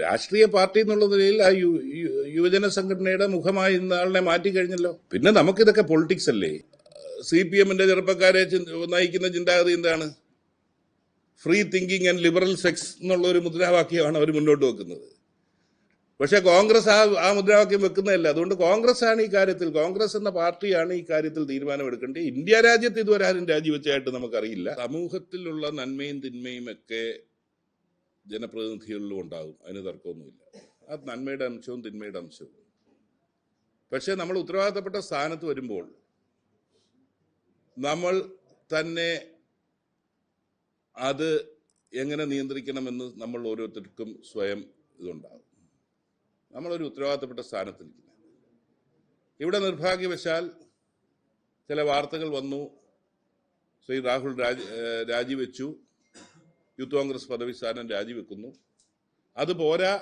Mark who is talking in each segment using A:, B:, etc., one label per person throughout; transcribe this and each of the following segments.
A: രാഷ്ട്രീയ പാർട്ടി എന്നുള്ള നിലയിൽ ആ യുവജന സംഘടനയുടെ മുഖമായി ഇന്ന ആളിനെ മാറ്റിക്കഴിഞ്ഞല്ലോ പിന്നെ നമുക്കിതൊക്കെ പൊളിറ്റിക്സ് അല്ലേ? സി പി എമ്മിന്റെ ചെറുപ്പക്കാരെ നയിക്കുന്ന ചിന്താഗതി എന്താണ്? Free thinking and liberal sex എന്നുള്ള ഒരു മുദ്രാവാക്യമാണ് അവർ മുന്നോട്ട് വെക്കുന്നത്. പക്ഷേ കോൺഗ്രസ് ആ ആ മുദ്രാവാക്യം വെക്കുന്നതല്ല. അതുകൊണ്ട് കോൺഗ്രസ് ആണ് ഈ കാര്യത്തിൽ കോൺഗ്രസ് എന്ന പാർട്ടിയാണ് ഈ കാര്യത്തിൽ തീരുമാനമെടുക്കേണ്ടത്. ഇന്ത്യ രാജ്യത്ത് ഇതുവരെ ആരും രാജിവെച്ചായിട്ട് നമുക്കറിയില്ല. സമൂഹത്തിലുള്ള നന്മയും തിന്മയും ഒക്കെ ജനപ്രതിനിധികളിലും ഉണ്ടാകും അതിന് തർക്കമൊന്നുമില്ല. അത് നന്മയുടെ അംശവും തിന്മയുടെ അംശവും. പക്ഷേ നമ്മൾ ഉത്തരവാദിത്തപ്പെട്ട സ്ഥാനത്ത് വരുമ്പോൾ നമ്മൾ തന്നെ അത് എങ്ങനെ നിയന്ത്രിക്കണമെന്ന് നമ്മൾ ഓരോരുത്തർക്കും സ്വയം ഇതുണ്ടാകും. നമ്മളൊരു ഉത്തരവാദിത്തപ്പെട്ട സ്ഥാനത്തിരിക്കുന്നത് ഇവിടെ നിർഭാഗ്യവശാൽ ചില വാർത്തകൾ വന്നു. ശ്രീ രാഹുൽ രാജി രാജിവെച്ചു. യൂത്ത് കോൺഗ്രസ് പദവി സ്ഥാനം രാജിവെക്കുന്നു. അത് പോരാ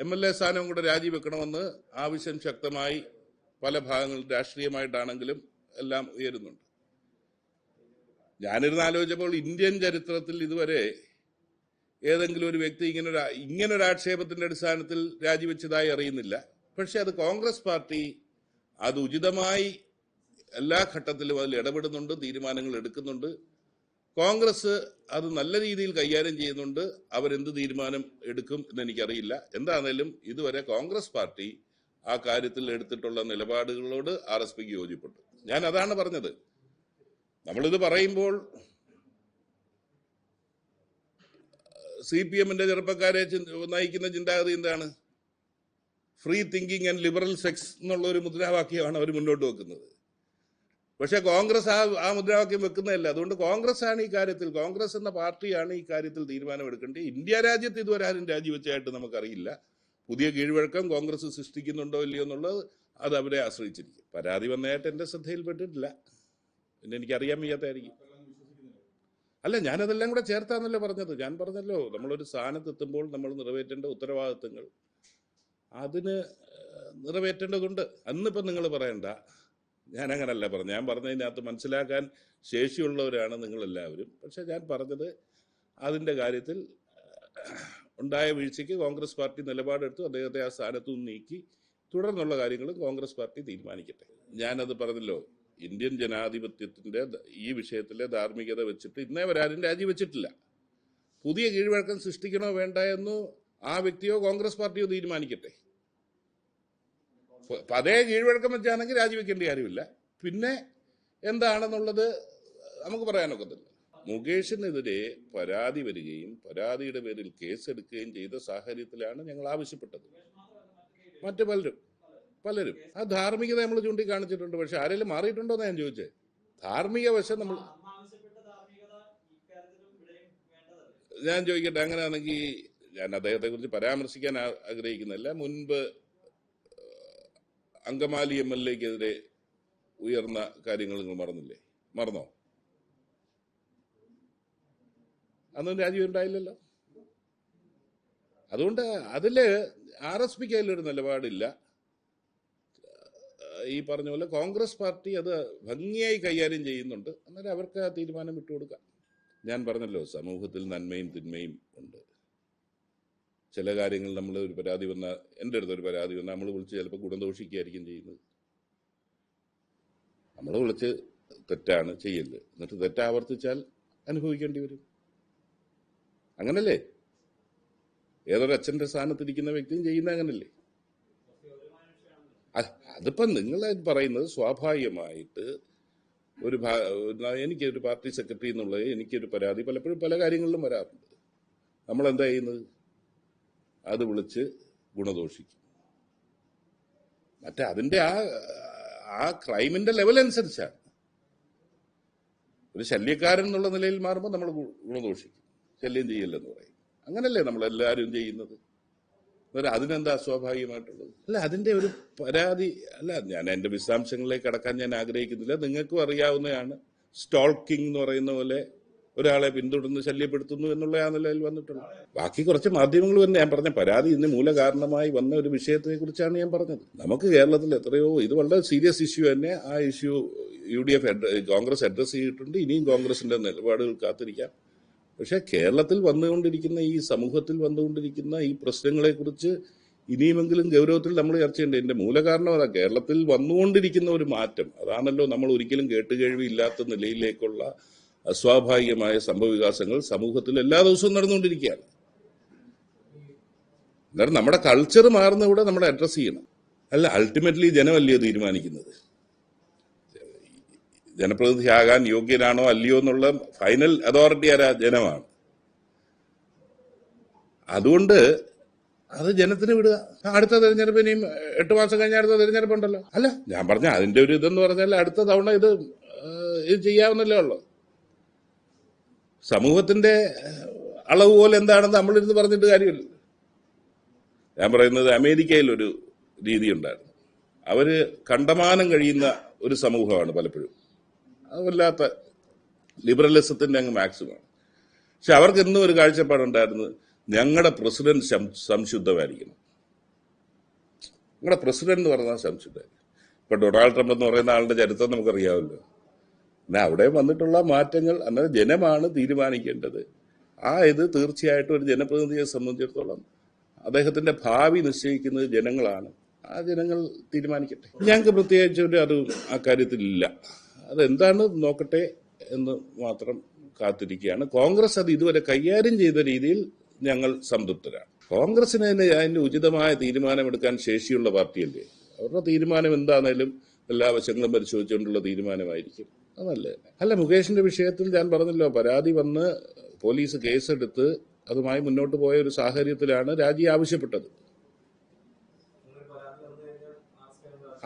A: എം എൽ എ സ്ഥാനവും കൂടെ രാജിവെക്കണമെന്ന് ആവശ്യം ശക്തമായി പല ഭാഗങ്ങളിൽ രാഷ്ട്രീയമായിട്ടാണെങ്കിലും എല്ലാം ഉയരുന്നുണ്ട്. ഞാനിരുന്ന് ആലോചിച്ചപ്പോൾ ഇന്ത്യൻ ചരിത്രത്തിൽ ഇതുവരെ ഏതെങ്കിലും ഒരു വ്യക്തി ഇങ്ങനെ ഇങ്ങനെ ഒരു ആക്ഷേപത്തിന്റെ അടിസ്ഥാനത്തിൽ രാജിവെച്ചതായി അറിയുന്നില്ല. പക്ഷെ അത് കോൺഗ്രസ് പാർട്ടി അത് ഉചിതമായി എല്ലാ ഘട്ടത്തിലും അതിൽ ഇടപെടുന്നുണ്ട് തീരുമാനങ്ങൾ എടുക്കുന്നുണ്ട്. കോൺഗ്രസ് അത് നല്ല രീതിയിൽ കൈകാര്യം ചെയ്യുന്നുണ്ട്. അവരെന്ത് തീരുമാനം എടുക്കും എന്ന് എനിക്കറിയില്ല. എന്താണേലും ഇതുവരെ കോൺഗ്രസ് പാർട്ടി ആ കാര്യത്തിൽ എടുത്തിട്ടുള്ള നിലപാടുകളോട് ആർ എസ് പിക്ക് യോജിപ്പുണ്ട്. ഞാൻ അതാണ് പറഞ്ഞത്. നമ്മളിത് പറയുമ്പോൾ സി പി എമ്മിന്റെ ചെറുപ്പക്കാരെ നയിക്കുന്ന ചിന്താഗതി എന്താണ്? Free thinking and liberal sex എന്നുള്ള ഒരു മുദ്രാവാക്യമാണ് അവർ മുന്നോട്ട് വെക്കുന്നത്. പക്ഷേ കോൺഗ്രസ് ആ ആ മുദ്രാവാക്യം വെക്കുന്നതല്ല. അതുകൊണ്ട് കോൺഗ്രസ് ആണ് ഈ കാര്യത്തിൽ കോൺഗ്രസ് എന്ന പാർട്ടിയാണ് ഈ കാര്യത്തിൽ തീരുമാനമെടുക്കേണ്ടത്. ഇന്ത്യ രാജ്യത്ത് ഇതുവരെ ആരും രാജിവെച്ചായിട്ട് നമുക്കറിയില്ല. പുതിയ കീഴ്വഴക്കം കോൺഗ്രസ് സൃഷ്ടിക്കുന്നുണ്ടോ ഇല്ലയോ എന്നുള്ളത് അത് അവരെ ആശ്രയിച്ചിരിക്കും. പരാതി വന്നതായിട്ട് എന്റെ ശ്രദ്ധയിൽപ്പെട്ടിട്ടില്ല. പിന്നെ എനിക്കറിയാൻ വയ്യാത്തായിരിക്കും അല്ല ഞാനതെല്ലാം കൂടെ ചേർത്താന്നല്ലോ പറഞ്ഞത്. ഞാൻ പറഞ്ഞല്ലോ നമ്മളൊരു സ്ഥാനത്ത് എത്തുമ്പോൾ നമ്മൾ നിറവേറ്റേണ്ട ഉത്തരവാദിത്തങ്ങൾ അതിന് നിറവേറ്റേണ്ടതുണ്ട്. അന്നിപ്പം നിങ്ങൾ പറയണ്ട. ഞാൻ അങ്ങനല്ല പറഞ്ഞു ഞാൻ പറഞ്ഞതിനകത്ത് മനസ്സിലാക്കാൻ ശേഷിയുള്ളവരാണ് നിങ്ങളെല്ലാവരും. പക്ഷെ ഞാൻ പറഞ്ഞത് അതിന്റെ കാര്യത്തിൽ ഉണ്ടായ വീഴ്ചയ്ക്ക് കോൺഗ്രസ് പാർട്ടി നിലപാടെടുത്തു. അദ്ദേഹത്തെ ആ സ്ഥാനത്തു നിന്ന് നീക്കി. തുടർന്നുള്ള കാര്യങ്ങളും കോൺഗ്രസ് പാർട്ടി തീരുമാനിക്കട്ടെ. ഞാനത് പറഞ്ഞല്ലോ. ഇന്ത്യൻ ജനാധിപത്യത്തിന്റെ ഈ വിഷയത്തിലെ ധാർമ്മികത വെച്ചിട്ട് ഇന്നേ വരെ ആരും രാജിവെച്ചിട്ടില്ല. പുതിയ കീഴ്വഴക്കം സൃഷ്ടിക്കണോ വേണ്ട എന്നോ ആ വ്യക്തിയോ കോൺഗ്രസ് പാർട്ടിയോ തീരുമാനിക്കട്ടെ. അതേ കീഴ്വഴക്കം വെച്ചാണെങ്കിൽ രാജിവെക്കേണ്ട കാര്യമില്ല. പിന്നെ എന്താണെന്നുള്ളത് നമുക്ക് പറയാനൊക്കത്തില്ല. മുകേഷിനെതിരെ പരാതി വരികയും പരാതിയുടെ പേരിൽ കേസെടുക്കുകയും ചെയ്ത സാഹചര്യത്തിലാണ് ഞങ്ങൾ ആവശ്യപ്പെട്ടത്. മറ്റു പലരും പലരും. ആ ധാർമ്മികത നമ്മൾ ചൂണ്ടിക്കാണിച്ചിട്ടുണ്ട്. പക്ഷെ ആരെങ്കിലും മാറിയിട്ടുണ്ടോ എന്ന് ഞാൻ ചോദിച്ചത് ധാർമ്മിക വശം നമ്മൾ ഞാൻ ചോദിക്കട്ടെ അങ്ങനെയാണെങ്കിൽ ഞാൻ അദ്ദേഹത്തെ കുറിച്ച് പരാമർശിക്കാൻ ആഗ്രഹിക്കുന്നില്ല. മുൻപ് അങ്കമാലി എം എൽ എക്കെതിരെ ഉയർന്ന കാര്യങ്ങൾ നിങ്ങൾ മറന്നില്ലേ? മറന്നോ? അന്നും രാജീവ് ഉണ്ടായില്ലല്ലോ അതുകൊണ്ട് അതിൽ ആർ എസ് പിക്ക് അതിലൊരു നിലപാടില്ല. ഈ പറഞ്ഞ പോലെ കോൺഗ്രസ് പാർട്ടി അത് ഭംഗിയായി കൈകാര്യം ചെയ്യുന്നുണ്ട്. അന്നേരം അവർക്ക് ആ തീരുമാനം വിട്ടുകൊടുക്കാം. ഞാൻ പറഞ്ഞല്ലോ സമൂഹത്തിൽ നന്മയും തിന്മയും ഉണ്ട്. ചില കാര്യങ്ങൾ നമ്മൾ ഒരു പരാതി വന്ന എന്റെ അടുത്ത് ഒരു പരാതി വന്ന നമ്മൾ വിളിച്ച് ചിലപ്പോൾ ഗുണദോഷിക്കുകയായിരിക്കും ചെയ്യുന്നത്. നമ്മൾ വിളിച്ച് തെറ്റാണ് ചെയ്യൽ. എന്നിട്ട് തെറ്റ് ആവർത്തിച്ചാൽ അനുഭവിക്കേണ്ടി വരും. അങ്ങനല്ലേ? ഏതൊരു അച്ഛന്റെ സ്ഥാനത്തിരിക്കുന്ന വ്യക്തിയും ചെയ്യുന്ന അങ്ങനല്ലേ? അതിപ്പം നിങ്ങൾ പറയുന്നത് സ്വാഭാവികമായിട്ട് ഒരു- എനിക്കൊരു പാർട്ടി സെക്രട്ടറി എന്നുള്ളത് എനിക്കൊരു പരാതി പലപ്പോഴും പല കാര്യങ്ങളിലും വരാറുണ്ട്. നമ്മൾ എന്താ ചെയ്യുന്നത്? അത് വിളിച്ച് ഗുണദോഷിക്കും. മറ്റേ അതിന്റെ ആ ആ ക്രൈമിന്റെ ലെവൽ അനുസരിച്ചാണ്. ഒരു ശല്യക്കാരൻ എന്നുള്ള നിലയിൽ മാറുമ്പോൾ നമ്മൾ ഗുണദോഷിക്കും. ശല്യം ചെയ്യില്ലെന്ന് പറയും. അങ്ങനല്ലേ നമ്മൾ എല്ലാവരും ചെയ്യുന്നത്? അന്നേരം അതിനെന്താ സ്വാഭാവികമായിട്ടുള്ളത്? അല്ല അതിന്റെ ഒരു പരാതി അല്ല ഞാൻ എന്റെ വിശദാംശങ്ങളിലേക്ക് കടക്കാൻ ഞാൻ ആഗ്രഹിക്കുന്നില്ല. നിങ്ങൾക്കും അറിയാവുന്നതാണ്. സ്റ്റോൾക്കിംഗ് എന്ന് പറയുന്ന പോലെ ഒരാളെ പിന്തുടർന്ന് ശല്യപ്പെടുത്തുന്നു എന്നുള്ള ആ നിലയിൽ വന്നിട്ടുള്ളത് ബാക്കി കുറച്ച് മാധ്യമങ്ങൾ വന്ന് ഞാൻ പറഞ്ഞ പരാതി ഇന്ന് മൂല കാരണമായി വന്ന ഒരു വിഷയത്തെ കുറിച്ചാണ് ഞാൻ പറഞ്ഞത്. നമുക്ക് കേരളത്തിൽ എത്രയോ ഇത് വളരെ സീരിയസ് ഇഷ്യൂ തന്നെ ആ issue U D F Congress address ചെയ്തിട്ടുണ്ട്. ഇനിയും കോൺഗ്രസിന്റെ നിലപാടുകൾ കാത്തിരിക്കാം. പക്ഷെ കേരളത്തിൽ വന്നുകൊണ്ടിരിക്കുന്ന ഈ സമൂഹത്തിൽ വന്നുകൊണ്ടിരിക്കുന്ന ഈ പ്രശ്നങ്ങളെ കുറിച്ച് ഇനിയുമെങ്കിലും ഗൗരവത്തിൽ നമ്മൾ ചർച്ച ചെയ്യേണ്ടത് ഇതിന്റെ മൂലകാരണം അതാ. കേരളത്തിൽ വന്നുകൊണ്ടിരിക്കുന്ന ഒരു മാറ്റം. അതാണല്ലോ നമ്മൾ ഒരിക്കലും കേട്ടുകേഴിവില്ലാത്ത നിലയിലേക്കുള്ള അസ്വാഭാവികമായ സംഭവവികാസങ്ങൾ സമൂഹത്തിൽ എല്ലാ ദിവസവും നടന്നുകൊണ്ടിരിക്കുകയാണ്. അന്നേരം നമ്മുടെ കൾച്ചർ മാറുന്നവിടെ നമ്മൾ അഡ്രസ്സ് ചെയ്യണം. അല്ല അൾട്ടിമേറ്റ്ലി ജനമല്ലയോ തീരുമാനിക്കുന്നത്? ജനപ്രതിനിധി ആകാൻ യോഗ്യനാണോ അല്ലയോ എന്നുള്ള ഫൈനൽ അതോറിറ്റി ആരാ? ജനമാണ്. അതുകൊണ്ട് അത് ജനത്തിന് വിടുക. അടുത്ത തെരഞ്ഞെടുപ്പ് ഇനിയും എട്ട് മാസം കഴിഞ്ഞ അടുത്ത തെരഞ്ഞെടുപ്പ് ഉണ്ടല്ലോ അല്ല ഞാൻ പറഞ്ഞ അതിന്റെ ഒരു ഇതെന്ന് പറഞ്ഞാൽ അടുത്ത തവണ ഇത് ഇത് ചെയ്യാവുന്നല്ലേ ഉള്ളൂ. സമൂഹത്തിന്റെ അളവ് പോലെ എന്താണെന്ന് നമ്മളിരുന്ന് പറഞ്ഞിട്ട് കാര്യമില്ല. ഞാൻ പറയുന്നത് അമേരിക്കയിൽ ഒരു രീതി ഉണ്ടായിരുന്നു. അവർ കണ്ടമാനം കഴിയുന്ന ഒരു സമൂഹമാണ് പലപ്പോഴും. അത് വല്ലാത്ത ലിബറലിസത്തിന്റെ അങ്ങ് മാക്സിമം. പക്ഷെ അവർക്ക് ഇന്നും ഒരു കാഴ്ചപ്പാടുണ്ടായിരുന്നു ഞങ്ങളുടെ പ്രസിഡന്റ് സംശുദ്ധമായിരിക്കണം. ഞങ്ങളുടെ പ്രസിഡന്റ് എന്ന് പറഞ്ഞാൽ സംശുദ്ധമായിരിക്കും ഇപ്പൊ ഡൊണാൾഡ് ട്രംപ് എന്ന് പറയുന്ന ആളുടെ ചരിത്രം നമുക്കറിയാമല്ലോ. എന്നാൽ അവിടെ വന്നിട്ടുള്ള മാറ്റങ്ങൾ അന്നേരം ജനമാണ് തീരുമാനിക്കേണ്ടത്. ആ ഇത് തീർച്ചയായിട്ടും ഒരു ജനപ്രതിനിധിയെ സംബന്ധിച്ചിടത്തോളം അദ്ദേഹത്തിന്റെ ഭാവി നിശ്ചയിക്കുന്നത് ജനങ്ങളാണ്. ആ ജനങ്ങൾ തീരുമാനിക്കട്ടെ. ഞങ്ങൾക്ക് പ്രത്യേകിച്ച് ഒരു അത് ആ കാര്യത്തിലില്ല. അതെന്താണ് നോക്കട്ടെ എന്ന് മാത്രം കാത്തിരിക്കുകയാണ്. കോൺഗ്രസ് അത് ഇതുവരെ കൈകാര്യം ചെയ്ത രീതിയിൽ ഞങ്ങൾ സംതൃപ്തരാണ്. കോൺഗ്രസിന് തന്നെ അതിന്റെ ഉചിതമായ തീരുമാനമെടുക്കാൻ ശേഷിയുള്ള പാർട്ടിയല്ലേ? അവരുടെ തീരുമാനം എന്താണേലും എല്ലാ വശങ്ങളും പരിശോധിച്ചുകൊണ്ടുള്ള തീരുമാനമായിരിക്കും. അതല്ലേ? അല്ല മുകേഷിന്റെ വിഷയത്തിൽ ഞാൻ പറഞ്ഞല്ലോ പരാതി വന്ന് പോലീസ് കേസെടുത്ത് അതുമായി മുന്നോട്ട് പോയ ഒരു സാഹചര്യത്തിലാണ് രാജി ആവശ്യപ്പെട്ടത്.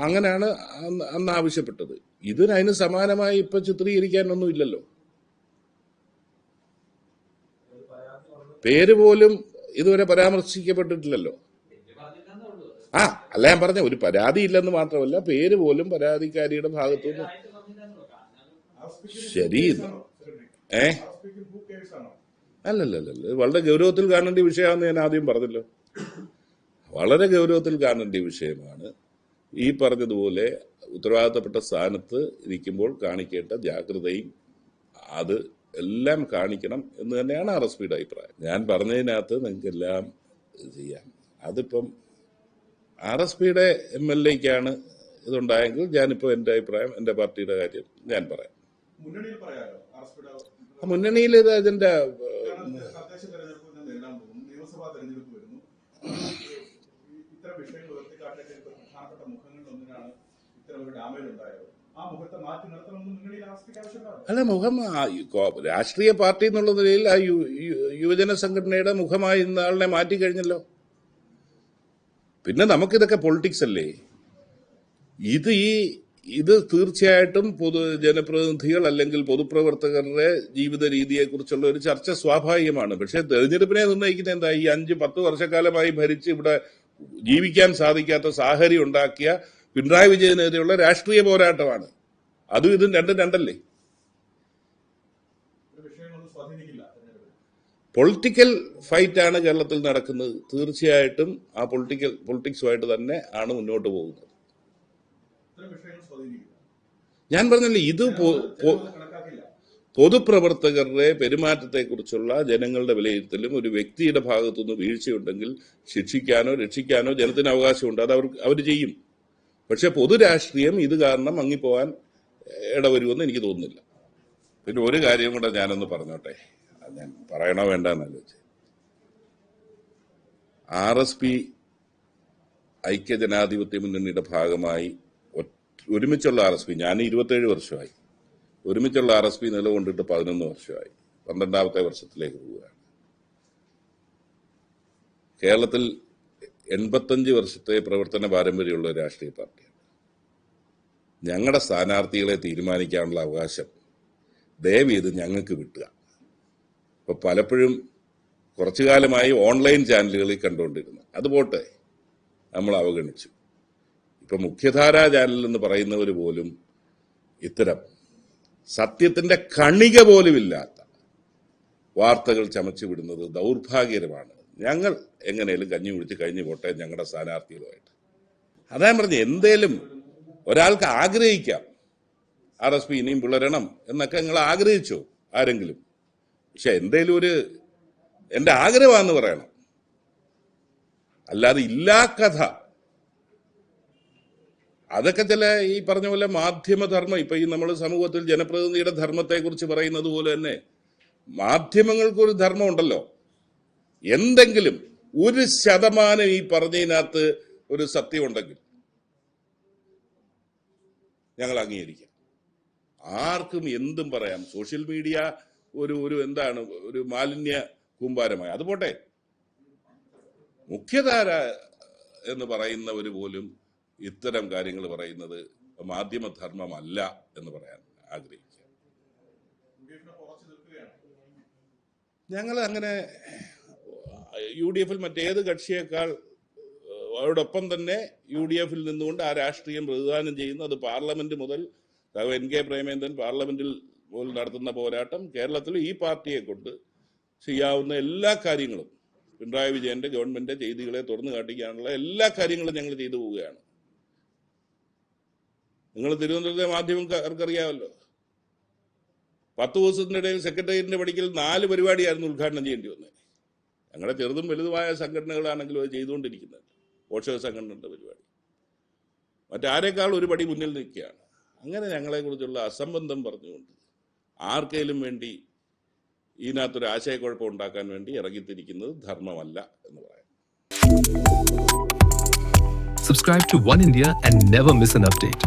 A: അങ്ങനെയാണ് അന്ന് ആവശ്യപ്പെട്ടത്. ഇതിനതിന് സമാനമായി ഇപ്പൊ ചിത്രീകരിക്കാനൊന്നും ഇല്ലല്ലോ. പേര് പോലും ഇതുവരെ പരാമർശിക്കപ്പെട്ടിട്ടില്ലല്ലോ. ആ അല്ല ഞാൻ പറഞ്ഞ ഒരു പരാതി ഇല്ലെന്ന് മാത്രമല്ല പേര് പോലും പരാതിക്കാരിയുടെ ഭാഗത്തുനിന്ന്
B: കാരണം
A: ശരി ഏ? അല്ലല്ലല്ല വളരെ ഗൗരവത്തിൽ കാണേണ്ട വിഷയമാണെന്ന് ഞാൻ ആദ്യം പറഞ്ഞല്ലോ. വളരെ ഗൗരവത്തിൽ കാണേണ്ട വിഷയമാണ് ഈ പറഞ്ഞതുപോലെ ഉത്തരവാദിത്തപ്പെട്ട സ്ഥാനത്ത് ഇരിക്കുമ്പോൾ കാണിക്കേണ്ട ജാഗ്രതയും അത് എല്ലാം കാണിക്കണം എന്ന് തന്നെയാണ് ആർ എസ് പിയുടെ അഭിപ്രായം. ഞാൻ പറഞ്ഞതിനകത്ത് നിങ്ങൾക്കെല്ലാം ഇത് ചെയ്യാം. അതിപ്പം ആർ എസ് പിയുടെ എം എൽ എക്കാണ് ഇതുണ്ടായെങ്കിൽ ഞാനിപ്പോൾ എന്റെ അഭിപ്രായം എന്റെ പാർട്ടിയുടെ കാര്യം ഞാൻ പറയാം.
C: മുന്നണിയിൽ
A: ഇത്
C: ഇതിന്റെ
A: അല്ല മുഖം രാഷ്ട്രീയ പാർട്ടി എന്നുള്ള നിലയിൽ ആ യുവജന സംഘടനയുടെ മുഖമായി ഇന്ന ആളിനെ മാറ്റി കഴിഞ്ഞല്ലോ. പിന്നെ നമുക്കിതൊക്കെ പൊളിറ്റിക്സ് അല്ലേ? ഇത് ഈ ഇത് തീർച്ചയായിട്ടും പൊതു ജനപ്രതിനിധികൾ അല്ലെങ്കിൽ പൊതുപ്രവർത്തകരുടെ ജീവിത രീതിയെക്കുറിച്ചുള്ള ഒരു ചർച്ച സ്വാഭാവികമാണ്. പക്ഷെ തെരഞ്ഞെടുപ്പിനെ നിർണയിക്കുന്ന എന്താ? ഈ അഞ്ച് പത്ത് വർഷക്കാലമായി ഭരിച്ച് ഇവിടെ ജീവിക്കാൻ സാധിക്കാത്ത സാഹചര്യം ഉണ്ടാക്കിയ പിണറായി വിജയനെതിരെയുള്ള രാഷ്ട്രീയ പോരാട്ടമാണ്. അതും ഇതും രണ്ടും രണ്ടല്ലേ? പൊളിറ്റിക്കൽ ഫൈറ്റ് ആണ് കേരളത്തിൽ നടക്കുന്നത്. തീർച്ചയായിട്ടും ആ പൊളിറ്റിക്കൽ പൊളിറ്റിക്സുമായിട്ട് തന്നെ ആണ് മുന്നോട്ട് പോകുന്നത്. ഞാൻ പറഞ്ഞല്ലേ ഇത് പൊതുപ്രവർത്തകരുടെ പെരുമാറ്റത്തെക്കുറിച്ചുള്ള ജനങ്ങളുടെ വിലയിരുത്തലും ഒരു വ്യക്തിയുടെ ഭാഗത്തുനിന്ന് വീഴ്ചയുണ്ടെങ്കിൽ ശിക്ഷിക്കാനോ രക്ഷിക്കാനോ ജനത്തിന് അവകാശമുണ്ട്. അത് അവർ അവർ ചെയ്യും. പക്ഷെ പൊതുരാഷ്ട്രീയം ഇത് കാരണം മങ്ങിപ്പോവാൻ ഇടവരുമെന്ന് എനിക്ക് തോന്നുന്നില്ല. പിന്നെ ഒരു കാര്യം കൂടെ ഞാനൊന്ന് പറഞ്ഞോട്ടെ. ഞാൻ പറയണോ വേണ്ട എന്നാലോചിച്ച് ആർ എസ് പി ഐക്യജനാധിപത്യ മുന്നണിയുടെ ഭാഗമായി ഒരുമിച്ചുള്ള ആർ എസ് പി ഞാൻ ഇരുപത്തേഴ് വർഷമായി. ഒരുമിച്ചുള്ള ആർ എസ് പി നിലകൊണ്ടിട്ട് പതിനൊന്ന് വർഷമായി. പന്ത്രണ്ടാമത്തെ വർഷത്തിലേക്ക് പോവുകയാണ്. കേരളത്തിൽ എൺപത്തഞ്ച് വർഷത്തെ പ്രവർത്തന പാരമ്പര്യമുള്ള രാഷ്ട്രീയ പാർട്ടിയാണ്. ഞങ്ങളുടെ സ്ഥാനാർത്ഥികളെ തീരുമാനിക്കാനുള്ള അവകാശം ദയവ് ചെയ്ത് ഞങ്ങൾക്ക് വിട്ടുക. ഇപ്പൊ പലപ്പോഴും കുറച്ചു കാലമായി ഓൺലൈൻ ചാനലുകളിൽ കണ്ടുകൊണ്ടിരുന്നു അതുപോട്ടെ നമ്മൾ അവഗണിച്ചു. ഇപ്പൊ മുഖ്യധാരാ ചാനൽ എന്ന് പറയുന്നവർ പോലും ഇത്തരം സത്യത്തിന്റെ കണിക പോലുമില്ലാത്ത വാർത്തകൾ ചമച്ചു വിടുന്നത് ദൗർഭാഗ്യകരമാണ്. ഞങ്ങൾ എങ്ങനെയും കഞ്ഞി കുടിച്ച് കഴിഞ്ഞു പോട്ടെ ഞങ്ങളുടെ സ്ഥാനാർത്ഥികളുമായിട്ട്. അതാ പറഞ്ഞു എന്തേലും ഒരാൾക്ക് ആഗ്രഹിക്കാം. ആർ എസ് പി ഇനിയും പിളരണം എന്നൊക്കെ നിങ്ങൾ ആഗ്രഹിച്ചോ ആരെങ്കിലും? പക്ഷെ എന്തേലും ഒരു എന്റെ ആഗ്രഹമാണെന്ന് പറയണം. അല്ലാതെ ഇല്ലാ കഥ അതൊക്കെ ചില ഈ പറഞ്ഞ പോലെ മാധ്യമധർമ്മം ഇപ്പൊ ഈ നമ്മൾ സമൂഹത്തിൽ ജനപ്രതിനിധിയുടെ ധർമ്മത്തെക്കുറിച്ച് പറയുന്നത് പോലെ തന്നെ മാധ്യമങ്ങൾക്കൊരു ധർമ്മം ഉണ്ടല്ലോ. എന്തെങ്കിലും ഒരു ശതമാനം ഈ പറഞ്ഞതിനകത്ത് ഒരു സത്യം സത്യമുണ്ടെങ്കിൽ ഞങ്ങൾ അംഗീകരിക്കാം. ആർക്കും എന്തും പറയാം. സോഷ്യൽ മീഡിയ ഒരു ഒരു എന്താണ് ഒരു മാലിന്യ കൂമ്പാരമായി. അത് പോട്ടെ. മുഖ്യധാര എന്ന് പറയുന്നവർ പോലും ഇത്തരം കാര്യങ്ങൾ പറയുന്നത് മാധ്യമധർമ്മമല്ല എന്ന് പറയാൻ ആഗ്രഹിക്കുക. ഞങ്ങൾ അങ്ങനെ യു ഡി എഫിൽ മറ്റേത് കക്ഷിയേക്കാൾ അവരോടൊപ്പം തന്നെ യു ഡി എഫിൽ നിന്നുകൊണ്ട് ആ രാഷ്ട്രീയം പ്രതിദാനം ചെയ്യുന്നു അത് പാർലമെന്റ് മുതൽ എൻ കെ പ്രേമേന്ദ്രൻ പാർലമെന്റിൽ പോലും നടത്തുന്ന പോരാട്ടം കേരളത്തിൽ ഈ പാർട്ടിയെ കൊണ്ട് ചെയ്യാവുന്ന എല്ലാ കാര്യങ്ങളും പിണറായി വിജയന്റെ ഗവൺമെന്റ് ചെയ്തികളെ തുറന്നു കാട്ടിക്കാനുള്ള എല്ലാ കാര്യങ്ങളും ഞങ്ങൾ ചെയ്തു പോവുകയാണ്. നിങ്ങൾ തിരുവനന്തപുരത്തെ മാധ്യമക്കാർക്കറിയാമല്ലോ പത്ത് ദിവസത്തിനിടയിൽ സെക്രട്ടേറിയറ്റിന്റെ പടിക്കൽ നാല് പരിപാടിയായിരുന്നു ഉദ്ഘാടനം ചെയ്യേണ്ടി വന്നത്. ഞങ്ങളുടെ ചെറുതും വലുതുമായ സംഘടനകളാണെങ്കിലും അത് ചെയ്തുകൊണ്ടിരിക്കുന്നത്. പോഷക സംഘടനയുടെ പരിപാടി. മറ്റാരേക്കാൾ ഒരു പടി മുന്നിൽ നിൽക്കുകയാണ്. അങ്ങനെ ഞങ്ങളെക്കുറിച്ചുള്ള അസംബന്ധം പറഞ്ഞുകൊണ്ട് ആർക്കെങ്കിലും വേണ്ടി ഇതിനകത്തൊരു ആശയക്കുഴപ്പം ഉണ്ടാക്കാൻ വേണ്ടി ഇറങ്ങിത്തിരിക്കുന്നത് ധർമ്മമല്ല എന്ന് പറയാം.
D: Subscribe to One India and never miss an update.